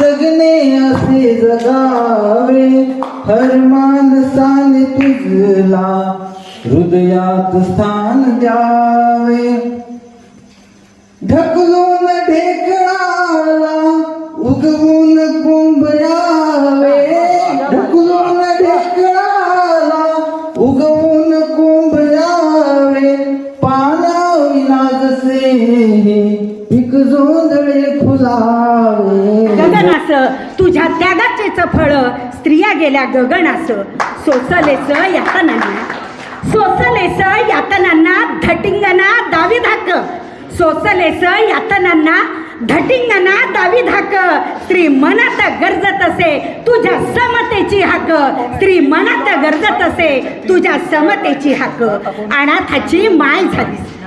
जगने से जगावे हर मान सान तुझला हृदयात स्थान जावे। ढकलून ढेकडाला उगवून कुंभ यावे ढकलून ढेकडाला उगवून कुंभ यावे पाना विलाज से पीक जोंधळे फुलावे. गगनास तुझ्या त्यागाचेच फळ. स्त्रिया गेल्या गगनास. सोसलेस यातनांना. सोसलेस यातनांना धटिंगना दावी धाक सोसलेस यातनांना धटिंगना दावी धाक स्त्री मनात गरजत असे तुझ्या समतेची हाक. स्त्री मनात गरजत असे तुझ्या समतेची हाक. अनाथाची माय झालीस.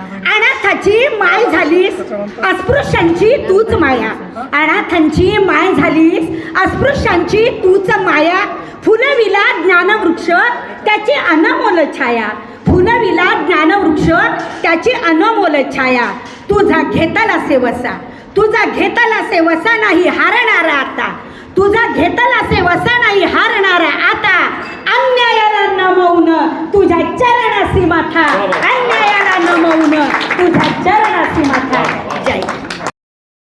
अनाथाची माय झालीस अस्पृश्यांची तूच माया. अनाथांची माय झालीस अस्पृश्यांची तूच माया. फुलविला ज्ञानवृक्ष त्याची अनमोल छाया. फुलविला ज्ञानवृक्ष त्याची अनमोल छाया. तुझा घेतला सेवसा. तुझा घेतला सेवसा नाही हारणारा आता. तुझा घेतला सेवसा नाही हारणारा आता. अन्यायाला नमवून तुझ्या चरणासी माथा